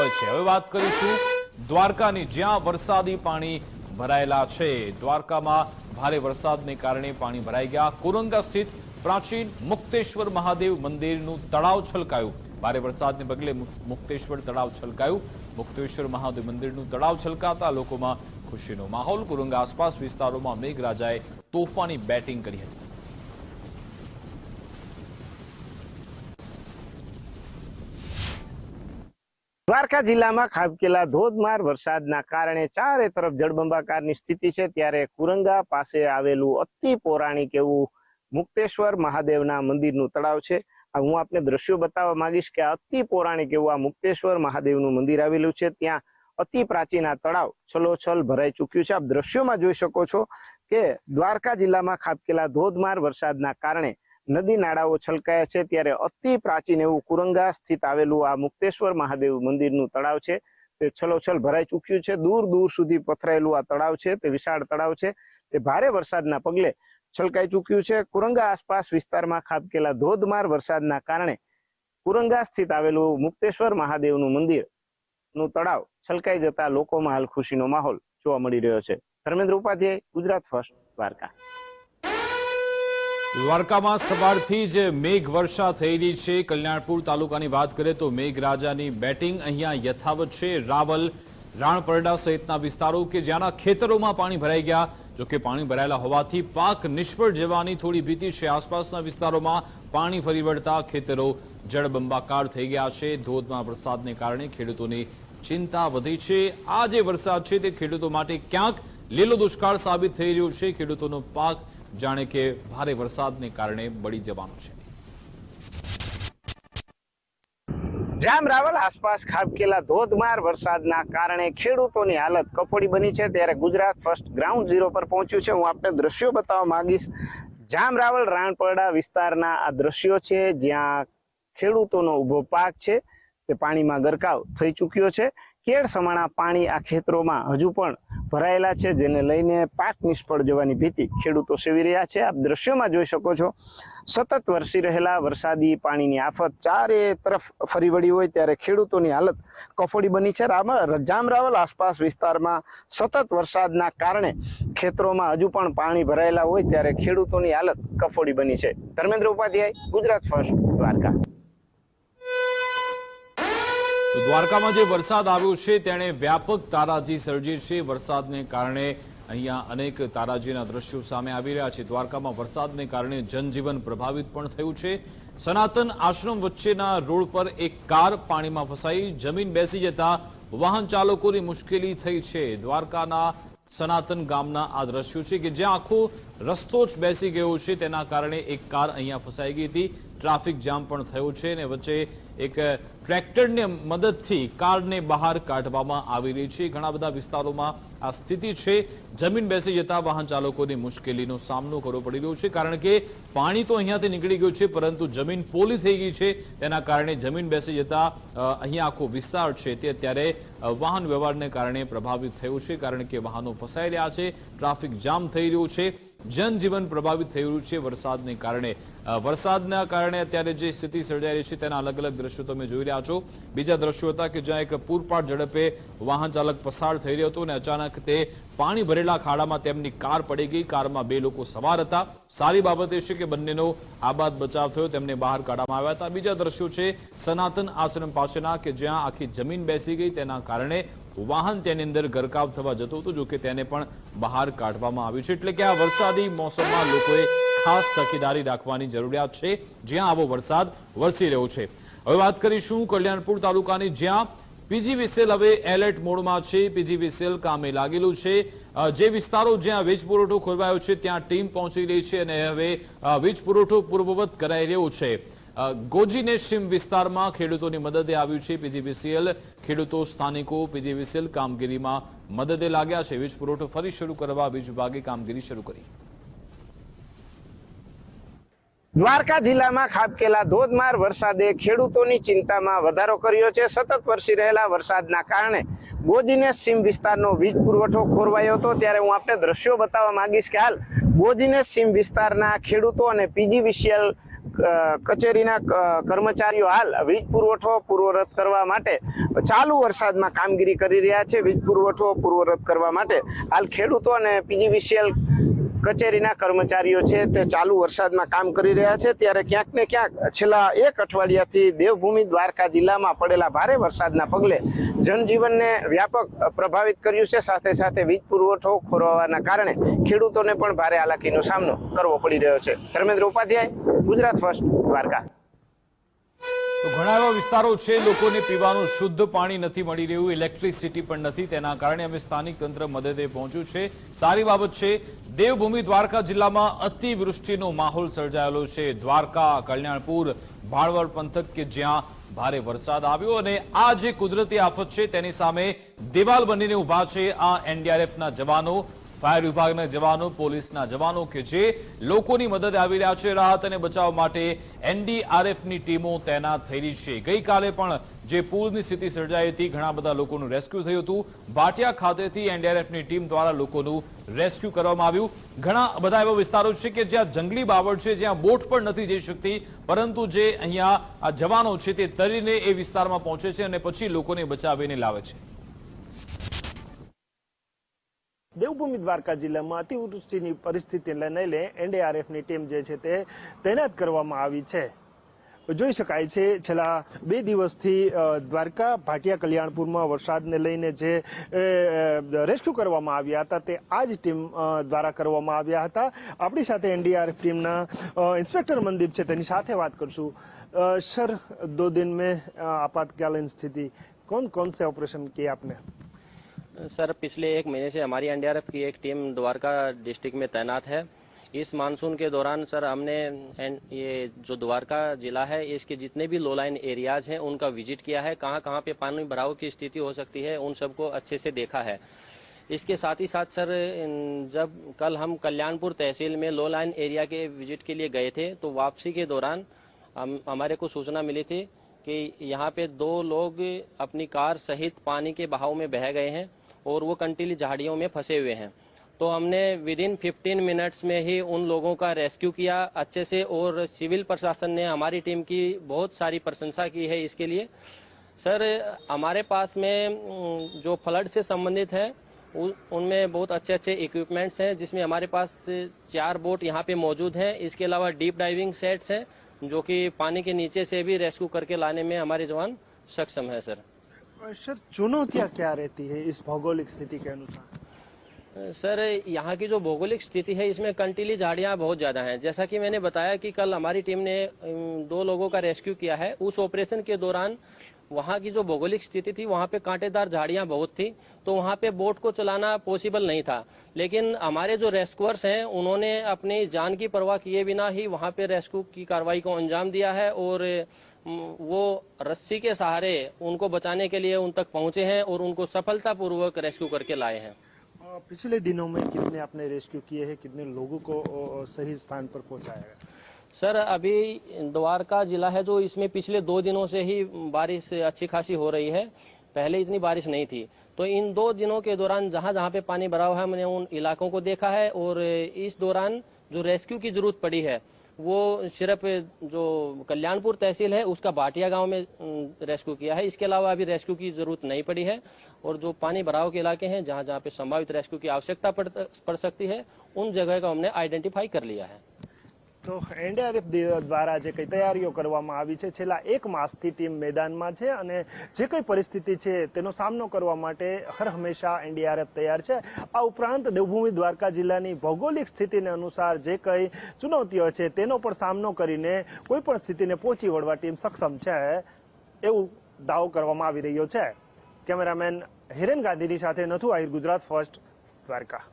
હોય છે. હવે વાત કરીશું દ્વારકાની, જ્યાં વરસાદી પાણી ભરાયેલા છે. દ્વારકામાં ભારે વરસાદને કારણે પાણી ભરાઈ ગયા. કુરંગા સ્થિત પ્રાચીન મુક્તેશ્વર મહાદેવ મંદિરનું તળાવ છલકાયું. ભારે વરસાદને પગલે મુક્તેશ્વર તળાવ છલકાયું. મુક્તેશ્વર મહાદેવ મંદિરનું તળાવ છલકાતા લોકોમાં ખુશીનો માહોલ. કુરંગા આસપાસ વિસ્તારોમાં મેઘરાજાએ તોફાની બેટિંગ કરી હતી. દ્વારકા જિલ્લામાં ખાબકેલા ધોધમાર વરસાદના કારણે ચારે તરફ જળબંબાકારની સ્થિતિ છે. ત્યારે કુરંગા પાસે આવેલું અતિ પૌરાણિક એવું મુક્તેશ્વર મહાદેવના મંદિરનું તળાવ છે. હું આપને દ્રશ્યો બતાવવા માંગીશ કે અતિ પૌરાણિક એવું આ મુક્તેશ્વર મહાદેવનું મંદિર આવેલું છે. ત્યાં અતિ પ્રાચીન આ તળાવ છલોછલ ભરાઈ ચૂક્યું છે. આપ દ્રશ્યોમાં જોઈ શકો છો કે દ્વારકા જિલ્લામાં ખાબકેલા ધોધમાર વરસાદના કારણે નદી નાળાઓ છલકાયા છે ત્યારે અતિ પ્રાચીન એવું કુરંગા સ્થિત આવેલું આ મુક્તેશ્વર મહાદેવ મંદિરનું તળાવ છે. તે છલોછલ ભરાઈ ચૂક્યું છે. દૂર દૂર સુધી પથરાયેલું આ તળાવ છે. તે વિશાળ તળાવ છે. તે ભારે વરસાદના પગલે છલકાઈ ચૂક્યું છે. કુરંગા આસપાસ વિસ્તારમાં ખાબકેલા ધોધમાર વરસાદના કારણે કુરંગા સ્થિત આવેલું મુક્તેશ્વર મહાદેવનું મંદિરનું તળાવ છલકાઈ જતા લોકોમાં હાલ ખુશીનો માહોલ જોવા મળી રહ્યો છે. ધર્મેન્દ્ર ઉપાધ્યાય, ગુજરાત ફર્સ્ટ દ્વારકા. દ્વારકામાં સવારથી જ મેઘ વર્ષા થઈ રહી છે, કલ્યાણપુર તાલુકાની વાત કરીએ તો મેઘરાજાની બેટિંગ અહીંયા યથાવત છે. રાવલ, રાણપરડા સહિતના વિસ્તારો કે જ્યાંના ખેતરોમાં પાણી ભરાઈ ગયા, જો કે પાણી ભરાયેલા હોવાથી પાક નિષ્ફળ જવાની થોડી ભીતિ છે. આસપાસના વિસ્તારોમાં પાણી ફરી વળતા ખેતરો જળબંબાકાર થઈ ગયા છે. ધોધમાં વરસાદને કારણે ખેડૂતોની ચિંતા વધી છે. આ જે વરસાદ છે તે ખેડૂતો માટે ક્યાંક લીલો દુષ્કાળ સાબિત થઈ રહ્યો છે. ખેડૂતોનો પાક જાણે કે ભારે વરસાદને કારણે બળી જવાનું છે. જામ રાવલ આસપાસ ખાબકેલા ધોધમાર વરસાદના કારણે ખેડૂતોની હાલત કફોડી બની છે. ત્યારે ગુજરાત ફર્સ્ટ ગ્રાઉન્ડ ઝીરો પર પહોંચ્યું છે. હું આપને દ્રશ્યો બતાવવા માંગીશ. જામ રાવલ રાણપરડા વિસ્તારના આ દ્રશ્યો છે, જ્યાં ખેડૂતોનો ઊભો પાક છે. તે પાણીમાં ગરકાવ થઈ ચૂક્યો છે. કેળ સમાણા પાણી આ ખેતરોમાં હજુ પણ ભરાયેલા છે, જેને લઈને પાક નિષ્ફળ જવાની ભીતિ ખેડૂતો સેવી રહ્યા છે. આપ દ્રશ્યોમાં જોઈ શકો છો, સતત વરસી રહેલા વરસાદી પાણીની આફત ચારે તરફ ફરી વળી હોય ત્યારે ખેડૂતોની હાલત કફોડી બની છે. રામ- જામરાવલ આસપાસ વિસ્તારમાં સતત વરસાદના કારણે ખેતરોમાં હજુ પણ પાણી ભરાયેલા હોય ત્યારે ખેડૂતોની હાલત કફોડી બની છે. ધર્મેન્દ્ર ઉપાધ્યાય, ગુજરાત ફર્સ્ટ દ્વારકા. દ્વારકામાં જે વરસાદ આવ્યો છે, તેણે વ્યાપક તારાજી સર્જી છે. વરસાદને કારણે અહીંયા અનેક તારાજીના દ્રશ્યો સામે આવી રહ્યા છે. દ્વારકામાં વરસાદને કારણે જનજીવન પ્રભાવિત પણ થયું છે. સનાતન આશ્રમ વચ્ચેના રોડ પર એક કાર પાણીમાં ફસાઈ. જમીન બેસી જતા વાહન ચાલકોની મુશ્કેલી થઈ છે. દ્વારકાના સનાતન ગામના આ દ્રશ્યો છે કે જ્યાં આખો રસ્તો જ બેસી ગયો છે. તેના કારણે એક કાર અહીંયા ફસાઈ ગઈ હતી. ટ્રાફિક જામ પણ થયો છે અને વચ્ચે એક ટ્રેક્ટરની મદદથી કારને બહાર કાઢવામાં આવી રહી છે. ઘણા બધા વિસ્તારોમાં આ સ્થિતિ છે. જમીન બેસી જતા વાહન ચાલકોની મુશ્કેલીનો સામનો કરવો પડી રહ્યો છે. કારણ કે પાણી તો અહીંયાથી નીકળી ગયું છે, પરંતુ જમીન પોલી થઈ ગઈ છે. તેના કારણે જમીન બેસી જતા અહીંયા આખો વિસ્તાર છે તે અત્યારે વાહન વ્યવહારને કારણે પ્રભાવિત થયું છે. કારણ કે વાહનો ફસાઈ રહ્યા છે, ટ્રાફિક જામ થઈ રહ્યું છે. જનજીવન પ્રભાવિત થઈ રહ્યું છે વરસાદને કારણે. વરસાદના કારણે અત્યારે જે સ્થિતિ સર્જાઈ રહી છે તેના અલગ અલગ દ્રશ્યો તમે જોઈ રહ્યા છો. બીજા દ્રશ્યો હતા કે જ્યાં એક પૂરપાટ ઝડપે વાહન ચાલક પસાર થઈ રહ્યો હતો અને અચાનક તે પાણી ભરેલા ખાડામાં તેમની કાર પડી ગઈ. કારમાં બે લોકો સવાર હતા. સારી બાબત એ છે કે બંનેનો આબાદ બચાવ થયો. તેમને બહાર કાઢવામાં આવ્યા હતા. બીજા દ્રશ્યો છે, સનાતન આશ્રમ પાસેના કે જ્યાં આખી જમીન બેસી ગઈ. તેના કારણે વાહન તેની અંદર ગરકાવ થવા જતું હતું જો કે તેને પણ બહાર કાઢવામાં આવ્યું છે. એટલે કે આ વરસાદી મોસમમાં લોકોએ ખાસ તકેદારી રાખવાની જરૂરિયાત છે. જ્યાં આવો વરસાદ વરસી રહ્યો છે. હવે વાત કરીશું કલ્યાણપુર તાલુકાની, જ્યાં પીજીવીસીએલ હવે એલર્ટ મોડમાં છે. પીજીવીસીએલ કામે લાગેલું છે. જે વિસ્તારો જ્યાં વીજ પુરવઠો ખોલવાયો છે, ત્યાં ટીમ પહોંચી રહી છે અને હવે વીજ પુરવઠો પૂર્વવત કરાઈ રહ્યો છે. ગોજીને સીમ વિસ્તારમાં ખેડૂતોની મદદે આવ્યું છે. પીજીવીસીએલ ખેડૂતો, સ્થાનિકો પીજીવીસીએલ કામગીરીમાં મદદે લાગ્યા છે. વીજ પુરવઠો ફરી શરૂ કરવા વીજ વિભાગે કામગીરી શરૂ કરી. દ્વારકા જિલ્લામાં ખાબકેલા ધોધમાર વરસાદે ખેડૂતોની ચિંતામાં વધારો કર્યો છે. સતત વરસી રહેલા વરસાદના કારણે ગોજીને સીમ વિસ્તારનો વીજ પુરવઠો ખોરવાયો હતો. ત્યારે હું આપને દ્રશ્યો બતાવવા માંગીશ કે હાલ ગોજીને સીમ વિસ્તારના ખેડૂતો અને પીજીવીસીએલ કચેરીના કર્મચારીઓ હાલ વીજ પુરવઠો પૂર્વરત કરવા માટે ચાલુ વરસાદમાં કામગીરી કરી રહ્યા છે. વીજ પુરવઠો પૂર્વરત કરવા માટે હાલ ખેડૂતો અને પીજીવીસીએલ કચેરીના કર્મચારીઓ છે તે ચાલુ વરસાદમાં કામ કરી રહ્યા છે. ત્યારે ક્યાંક ને ક્યાંક છેલ્લા એક અઠવાડિયાથી દેવભૂમિ દ્વારકા જિલ્લામાં પડેલા ભારે વરસાદના પગલે જનજીવનને વ્યાપક પ્રભાવિત કર્યું છે. સાથે સાથે વીજ પુરવઠો ખોરવાના કારણે ખેડૂતોને પણ ભારે હાલાકીનો સામનો કરવો પડી રહ્યો છે. ધર્મેન્દ્ર ઉપાધ્યાય, ગુજરાત ફર્સ્ટ, દ્વારકા. તો ઘણા એવા વિસ્તારો છે, લોકોને પીવાનું શુદ્ધ પાણી નથી મળી રહ્યું ઇલેક્ટ્રિસિટી પણ નથી. તેના કારણે અમે સ્થાનિક તંત્ર મદદે પહોંચ્યું છે. સારી બાબત છે, દેવભૂમિ દ્વારકા જિલ્લામાં અતિવૃષ્ટિનો માહોલ સર્જાયેલો છે. દ્વારકા, કલ્યાણપુર, ભાળવડ પંથક કે જ્યાં ભારે વરસાદ આવ્યો અને આ જે કુદરતી આફત છે, તેની સામે દિવાલ બનીને ઊભા છે આ એનડીઆરએફના જવાનો. ફાયર વિભાગના જવાનો, પોલીસના જવાનો કે જે લોકોની મદદ આવી રહ્યા છે રાહત અને બચાવ માટે એનડીઆરએફની ટીમો તૈનાત થયેલી છે. ગઈકાલે પણ જે પૂરની સ્થિતિ સર્જાઈ હતી, ઘણા બધા લોકોનું રેસ્ક્યુ થયું હતું. ભાટિયા ખાતેથી એનડીઆરએફની ટીમ દ્વારા લોકોનું રેસ્ક્યુ કરવામાં આવ્યું. ઘણા બધા એવા વિસ્તારો છે કે જ્યાં જંગલી બાવળ છે, જ્યાં બોટ પણ નથી જઈ શકતી, પરંતુ જે અહીંયા આ જવાનો છે તે તરીને એ વિસ્તારમાં પહોંચે છે અને પછી લોકોને બચાવીને લાવે છે. દેવભૂમિ દ્વારકા જિલ્લામાં અતિવૃષ્ટિની પરિસ્થિતિને લઈને એનડીઆરએફની ટીમ જે છે તે તૈનાત કરવામાં આવી છે જોઈ શકાય છે છેલ્લા બે દિવસથી અ, દ્વારકા ભાટિયા કલ્યાણપુરમાં વરસાદને લઈને જે અ, અ, રેસ્ક્યુ કરવામાં આવ્યા હતા તે આ જ ટીમ અ, દ્વારા કરવામાં આવ્યા હતા આપણી સાથે એનડીઆરએફ ટીમના અ, ઇન્સ્પેક્ટર મનદીપ છે તેની સાથે વાત કરશું અ, સર દो दिन में अ, आपातकालीन स्थिति कौन कौन से ऑपरेशन किए आपने सर, पिछले एक महीने से हमारी एनडीआरएफ की एक टीम द्वारका डिस्ट्रिक्ट में तैनात है। इस मानसून के दौरान, सर, हमने ये जो द्वारका जिला है, इसके जितने भी लो लाइन एरियाज़ हैं, उनका विज़िट किया है। कहाँ कहाँ पे पानी भराव की स्थिति हो सकती है, उन सबको अच्छे से देखा है। इसके साथ ही साथ, सर जब कल हम कल्याणपुर तहसील में लो लाइन एरिया के विज़िट के लिए गए थे तो वापसी के दौरान हम, हमारे को सूचना मिली थी कि यहाँ पे दो लोग अपनी कार सहित पानी के बहाव में बह गए हैं। और वो कंटीली झाड़ियों में फंसे हुए हैं। तो हमने विद इन 15 मिनट्स में ही उन लोगों का रेस्क्यू किया अच्छे से और सिविल प्रशासन ने हमारी टीम की बहुत सारी प्रशंसा की है इसके लिए। सर, हमारे पास में जो फ्लड से संबंधित है उनमें बहुत अच्छे अच्छे इक्विपमेंट्स हैं, जिसमें हमारे पास चार बोट यहाँ पे मौजूद हैं। इसके अलावा डीप डाइविंग सेट्स हैं, जो कि पानी के नीचे से भी रेस्क्यू करके लाने में हमारे जवान सक्षम है, सर। सर, चुनौतियाँ क्या रहती है इस भौगोलिक स्थिति के अनुसार? सर, यहाँ की जो भौगोलिक स्थिति है, इसमें कंटीली झाड़ियाँ बहुत ज़्यादा हैं। जैसा कि मैंने बताया कि कल हमारी टीम ने दो लोगों का रेस्क्यू किया है। उस ऑपरेशन के दौरान वहाँ की जो भौगोलिक स्थिति थी, वहाँ पे कांटेदार झाड़ियाँ बहुत थी तो वहाँ पे बोट को चलाना पॉसिबल नहीं था। लेकिन हमारे जो रेस्क्यूअर्स हैं, उन्होंने अपनी जान की परवाह किए बिना ही वहाँ पे रेस्क्यू की कार्रवाई को अंजाम दिया है और वो रस्सी के सहारे उनको बचाने के लिए उन तक पहुँचे हैं और उनको सफलतापूर्वक रेस्क्यू करके लाए हैं। पिछले दिनों में कितने आपने रेस्क्यू किए हैं? कितने लोगों को सही स्थान पर पहुँचाया है सर अभी द्वारका जिला है जो इसमें पिछले दो दिनों से ही बारिश अच्छी खासी हो रही है। पहले इतनी बारिश नहीं थी। तो इन दो दिनों के दौरान जहाँ जहाँ पे पानी भरा हुआ है मैंने उन इलाकों को देखा है और इस दौरान जो रेस्क्यू की ज़रूरत पड़ी है वो सिर्फ़ जो कल्याणपुर तहसील है, उसका बाटिया गाँव में रेस्क्यू किया है। इसके अलावा अभी रेस्क्यू की ज़रूरत नहीं पड़ी है और जो पानी भराव के इलाके हैं जहाँ जहाँ पे संभावित रेस्क्यू की आवश्यकता पड़ सकती है, उन जगह को हमने आइडेंटिफाई कर लिया है। તો એનડીઆરએફ દ્વારા જે કંઈ તૈયારીઓ કરવામાં આવી છે, છેલ્લા એક માસથી ટીમ મેદાનમાં છે અને જે કંઈ પરિસ્થિતિ છે તેનો સામનો કરવા માટે હર હંમેશા એનડીઆરએફ તૈયાર છે. આ ઉપરાંત દેવભૂમિ દ્વારકા જિલ્લાની ભૌગોલિક સ્થિતિને અનુસાર જે કંઈ ચુનૌતીઓ છે તેનો પણ સામનો કરીને કોઈ પણ સ્થિતિને પહોંચી વળવા ટીમ સક્ષમ છે એવું દાવો કરવામાં આવી રહ્યો છે. કેમેરામેન હિરેન ગાંધીની સાથે નથુ આહિર ગુજરાત ફર્સ્ટ દ્વારકા.